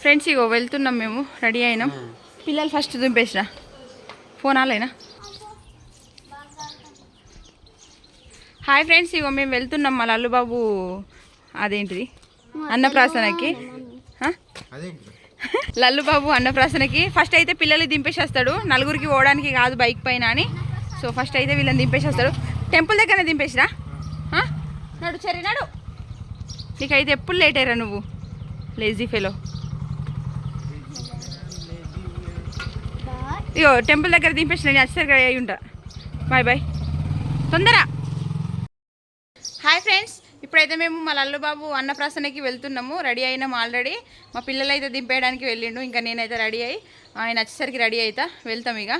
Friends ఇగో వెళ్తున్నాం మేము. Ready అయినాం. పిల్లలు ఫస్ట్ దింపేసిరా. ఫోన్ ఆలేనా? హాయ్ ఫ్రెండ్స్ ఇగో మేము వెళ్తున్నాం మా లల్లుబాబు అదేంటిది? అన్నప్రాసనకి? లల్లుబాబు అన్నప్రాసనకి. ఫస్ట్ అయితే పిల్లలు దింపేసేస్తాడు. నలుగురికి పోవడానికి కాదు బైక్ పైన అని. సో ఫస్ట్ అయితే వీళ్ళని దింపేసేస్తాడు. టెంపుల్ దగ్గరనే దింపేసిరా? నడు సరే నడు. నీకైతే ఎప్పుడు లేట్ అయ్యరా నువ్వు? లేజీ ఫెలో ఇగో టెంపుల్ దగ్గర దింపేసిన నేను వచ్చేసరికి అయి ఉంటా. Bye bye. తొందర. హాయ్ ఫ్రెండ్స్ ఇప్పుడైతే మేము మా లల్లుబాబు అన్నప్రాసనకి వెళ్తున్నాము. రెడీ అయినాము ఆల్రెడీ. మా పిల్లలు అయితే దింపేయడానికి వెళ్ళిండు ఇంకా నేనైతే రెడీ అయ్యి ఆయన వచ్చేసరికి రెడీ అవుతా వెళ్తాం ఇక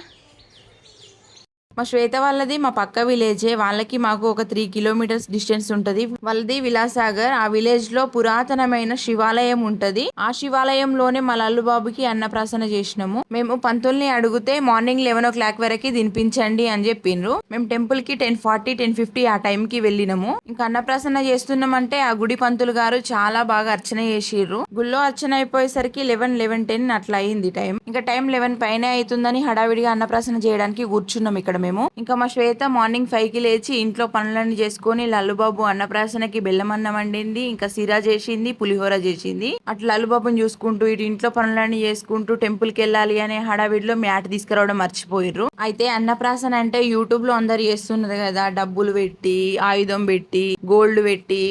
మా శ్వేత వాళ్ళది మా పక్క విలేజే వాళ్ళకి మాకు ఒక త్రీ కిలోమీటర్స్ డిస్టెన్స్ ఉంటది. వాళ్ళది విలాసాగర్. ఆ విలేజ్లో పురాతనమైన శివాలయం ఉంటది. ఆ శివాలయంలోనే మా లల్లుబాబుకి అన్నప్రాసన చేసినాము. మేము పంతుల్ని అడిగితే మార్నింగ్ లెవెన్ ఓ క్లాక్ వరకు తినిపించండి అని చెప్పిండ్రు. మేము టెంపుల్కి టెన్ ఫార్టీ టెన్ ఫిఫ్టీ ఆ టైం కి వెళ్ళినాము. ఇంకా అన్నప్రాసన చేస్తున్నామంటే ఆ గుడి పంతులు గారు చాలా బాగా అర్చన చేసిర్రు. గుళ్ళో అర్చన అయిపోయేసరికి లెవెన్ లెవెన్ టెన్ అట్లా అయింది టైం ఇంకా టైం లెవెన్ పైన అవుతుందని హడావిడిగా అన్నప్రాసన చేయడానికి కూర్చున్నాం ఇక్కడ మేము ఇంకా మా శ్వేత మార్నింగ్ ఫైవ్కి లేచి ఇంట్లో పనులన్నీ చేసుకొని లల్లుబాబు అన్నప్రాసనకి బెల్లం అన్నం వండింది ఇంకా సిరా చేసింది పులిహోర చేసింది. అట్లా లల్లుబాబుని చూసుకుంటూ ఇటు ఇంట్లో పనులన్నీ చేసుకుంటూ టెంపుల్కి వెళ్ళాలి అనే హడావిడిలో మ్యాట్ తీసుకురావడం మర్చిపోయిర్రు. అయితే అన్నప్రాసన అంటే యూట్యూబ్లో అందరు చేస్తున్నారు కదా డబ్బులు పెట్టి ఆయుధం పెట్టి గోల్డ్ పెట్టి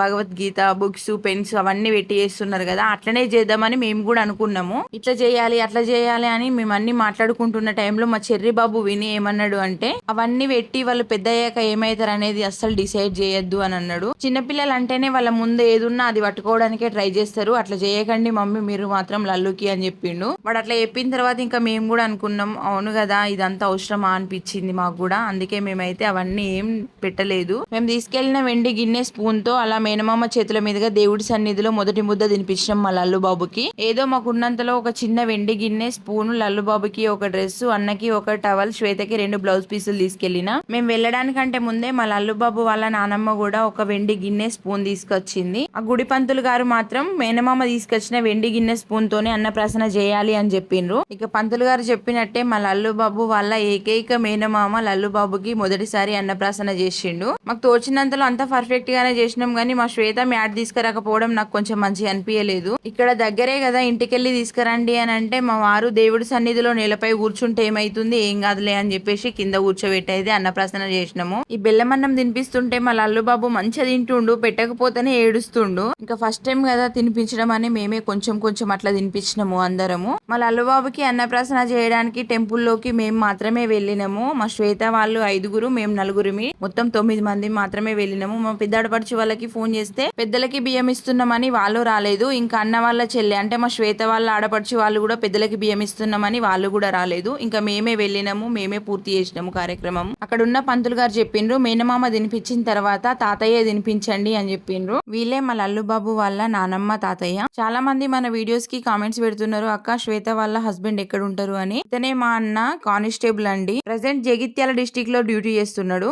భగవద్గీత బుక్స్ పెన్స్ అవన్నీ పెట్టి చేస్తున్నారు కదా అట్లనే చేద్దామని మేము కూడా అనుకున్నాము. ఇట్లా చేయాలి అట్లా చేయాలి అని మేము అన్ని మాట్లాడుకుంటున్న టైంలో మా చెర్రి బాబు విని ఏమన్నాడు అంటే అవన్నీ పెట్టి వాళ్ళు పెద్ద అయ్యాక ఏమైతారు అనేది అస్సలు డిసైడ్ చేయొద్దు అని అన్నాడు. చిన్నపిల్లలు అంటేనే వాళ్ళ ముందు ఏదున్నా అది పట్టుకోవడానికే ట్రై చేస్తారు. అట్లా చేయకండి మమ్మీ మీరు మాత్రం లల్లుకి అని చెప్పిండు. వాడు అట్లా చెప్పిన తర్వాత ఇంకా మేము కూడా అనుకున్నాం అవును కదా ఇదంతా అవసరమా? అనిపించింది మాకు కూడా. అందుకే మేమైతే అవన్నీ ఏం పెట్టలేదు. మేము తీసుకెళ్ళిన వెండి గిన్నె స్పూన్తో అలా మేనమామ చేతుల మీదుగా దేవుడి సన్నిధిలో మొదటి ముద్ద తినిపించినాం మా లల్లుబాబుకి. ఏదో మాకున్నంతలో ఒక చిన్న వెండి గిన్నె స్పూన్ లల్లు బాబుకి ఒక డ్రెస్ అన్నకి ఒక టవల్ శ్వేతకి రెండు బ్లౌజ్ పీసులు తీసుకెళ్ళినా మేము వెళ్ళడానికంటే ముందే మా లల్లుబాబు వాళ్ళ నానమ్మ కూడా ఒక వెండి గిన్నె స్పూన్ తీసుకొచ్చింది. ఆ గుడి పంతులు గారు మాత్రం మేనమామ తీసుకొచ్చిన వెండి గిన్నె స్పూన్ తోనే అన్నప్రాసన చేయాలి అని చెప్పిండ్రు. ఇక పంతులు గారు చెప్పినట్టే మా లల్లుబాబు వాళ్ళ ఏకైక మేనమామ లల్లుబాబుకి మొదటిసారి అన్నప్రాసన చేసిండు. మాకు తోచినంతలో అంత పర్ఫెక్ట్ గానే చేసినాం గానీ మా శ్వేత మ్యాట్ తీసుకురాకపోవడం నాకు కొంచెం మంచి అనిపించలేదు ఇక్కడ దగ్గరే కదా ఇంటికెళ్ళి తీసుకురండి అని అంటే మా వారు దేవుడి సన్నిధిలో నేలపై కూర్చుంటే ఏమైతుంది? ఏం కాదులే అని చెప్పేసి కింద కూర్చోబెట్టి అయితే అన్నప్రాసన చేసినాము. ఈ బెల్లమన్నం తినిపిస్తుంటే మా లల్లుబాబు మంచిగా తింటుండు పెట్టకపోతేనే ఏడుస్తుండు. ఇంకా ఫస్ట్ టైం కదా తినిపించడం అని మేమే కొంచెం కొంచెం అట్లా తినిపించినాము అందరము. మా లల్లుబాబుకి అన్నప్రాసన చేయడానికి టెంపుల్లోకి మేము మాత్రమే వెళ్ళినాము. మా శ్వేత వాళ్ళు ఐదుగురు మేము నలుగురిమి. మొత్తం తొమ్మిది మంది మాత్రమే వెళ్ళినాము. మా పెద్దాడపడిచి వాళ్ళకి ఫోన్ చేస్తే పెద్దలకి బియ్యం ఇస్తున్నామని వాళ్ళు రాలేదు. ఇంకా అన్న వాళ్ళ చెల్లి అంటే మా శ్వేత వాళ్ళ ఆడపడిచి వాళ్ళు కూడా పెద్దలకి బియ్యం ఇస్తున్నామని వాళ్ళు కూడా రాలేదు. ఇంకా మేమే వెళ్ళినాము మేమే పూర్తి చేసినాము కార్యక్రమం. అక్కడ ఉన్న పంతులు గారు చెప్పిండ్రు మేనమామ తినిపించిన తర్వాత తాతయ్య తినిపించండి అని చెప్పిండ్రు. వీళ్ళే మా లల్లుబాబు వాళ్ళ నానమ్మ తాతయ్య. చాలా మంది మన వీడియోస్కి కామెంట్స్ పెడుతున్నారు అక్క శ్వేత వాళ్ళ హస్బెండ్ ఎక్కడ ఉంటారు అని. ఇతనే మా అన్న కానిస్టేబుల్ అండి. ప్రజెంట్ జగిత్యాల డిస్టిక్లో డ్యూటీ చేస్తున్నాడు.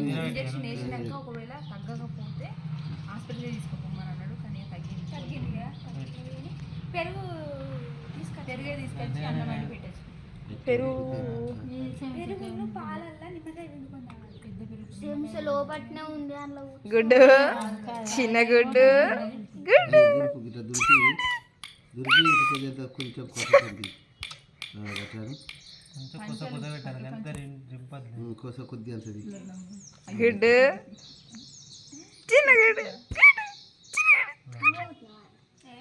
ఇంజక్షన్ వేసినాక ఒకవేళ తగ్గకపోతే హాస్పిటల్ తీసుకోమని పెరుగు తీసుకొచ్చి పెరుగే తీసుకొచ్చి అన్నం వండి పెట్టచ్చు పెరుగు పెరుగును పాలల్లా నిమ్మకాయ లోపట్నే ఉంది అందులో గుడ్డు. చిన్న గుడ్డు. దురికి ఇంటి కొంచెం అట్లా కోస కొద్ది. అంతది. గుడ్డు. చిన్న గుడ్డు.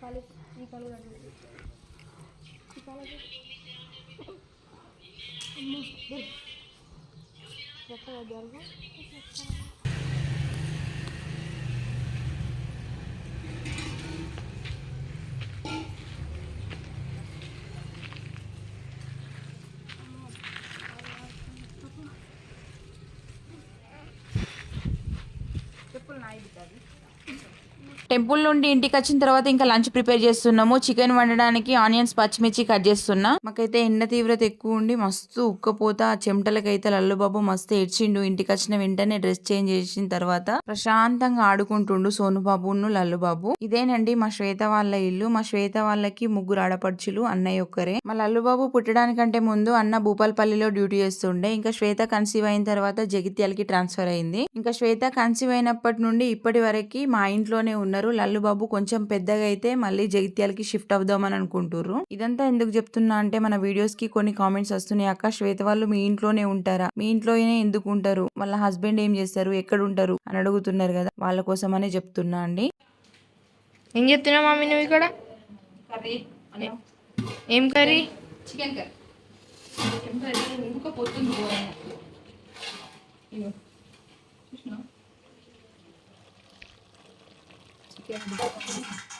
కళ్ళద్దాలు ఒకసారి కళ్ళద్దాలు పెట్టుకొని వీడియో తీసుకుంటాడు నీకు కళ్ళద్దాలేవిరా కళ్ళద్దాలేవి నీకే ఇస్తున్నావు నేను ఒకసారి వీడియో తీయి. టెంపుల్ నుండి ఇంటికి వచ్చిన తర్వాత ఇంకా లంచ్ ప్రిపేర్ చేస్తున్నాము. చికెన్ వండడానికి ఆనియన్స్ పచ్చిమిర్చి కట్ చేస్తున్నా. నాకైతే ఎండ తీవ్రత ఎక్కువ ఉండి మస్తు ఉక్కపోత చెమటలకైతే లల్లుబాబు మస్తు ఏడ్చిండు. ఇంటికి వచ్చిన వెంటనే డ్రెస్ చేంజ్ చేసిన తర్వాత ప్రశాంతంగా ఆడుకుంటుండు సోనుబాబును లల్లుబాబు. ఇదేనండి మా శ్వేత వాళ్ళ ఇల్లు. మా శ్వేత వాళ్ళకి ముగ్గురు ఆడపడుచులు అన్నయ్య ఒక్కరే. మా లల్లుబాబు పుట్టడానికంటే ముందు అన్న భూపాల్పల్లిలో డ్యూటీ చేస్తుండే. ఇంకా శ్వేత కన్సీవ్ అయిన తర్వాత జగిత్యాలకి ట్రాన్స్ఫర్ అయింది. ఇంకా శ్వేత కన్సీవ్ అయినప్పటి నుండి ఇప్పటి వరకు మా ఇంట్లోనే ఉన్నారు. లల్లుబాబు కొంచెం పెద్దగా అయితే మళ్ళీ జగిత్యాలకి షిఫ్ట్ అవుదామని అనుకుంటుర్రు. ఇదంతా ఎందుకు చెప్తున్నా అంటే మన వీడియోస్కి కొన్ని కామెంట్స్ వస్తున్నాయి. అక్క శ్వేత వాళ్ళు మీ ఇంట్లోనే ఉంటారా? మీ ఇంట్లోనే ఎందుకు ఉంటారు? వాళ్ళ హస్బెండ్ ఏం చేస్తారు? ఎక్కడ ఉంటారు? అని అడుగుతున్నారు కదా. వాళ్ళ కోసమనే చెప్తున్నా అండి. ఏం చెప్తున్నావు మమ్మీ నువ్వు ఇక్కడ? కర్రీ ఏం కర్రీ? Chicken curry. చికెన్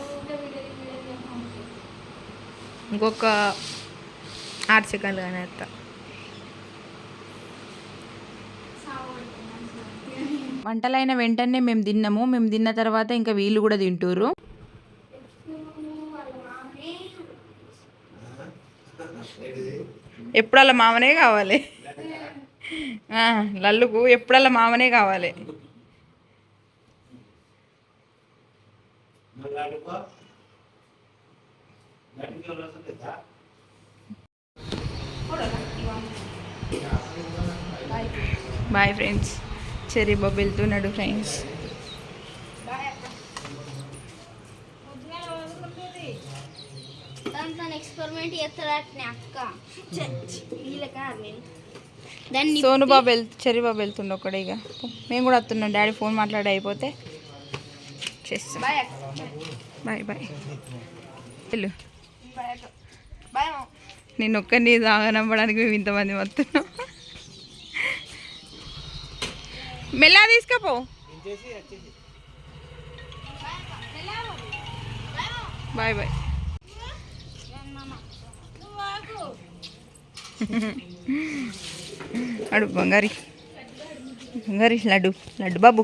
ఇంకొక ఆరు సెకండ్లు కానీ అత్త. వంటలైన వెంటనే మేము తిన్నాము. మేము తిన్న తర్వాత ఇంకా వీళ్ళు కూడా తింటుర్రు ఎప్పుడల్లా మామనే కావాలి. ఆ, లల్లుకు ఎప్పుడల్లా మామనే కావాలి. బాయ్ ఫ్రెండ్స్ చెరీ బాబు వెళ్తున్నాడు ఫ్రెండ్స్ సోను బాబు వెళ్ చెరీ బాబు వెళ్తుండే ఒక్కడే ఇక మేము కూడా వస్తున్నాం డాడీ ఫోన్ మాట్లాడి అయిపోతే చేస్తాం బాయ్ బాయ్ వెళ్ళు నేను ఒక్కరిని తాగనవ్వడానికి మేము ఇంతమంది మొత్తం మెల్లా తీసుకపో. Bye bye. అడు బంగారి. బంగారి లడ్డు. లడ్డు బాబు.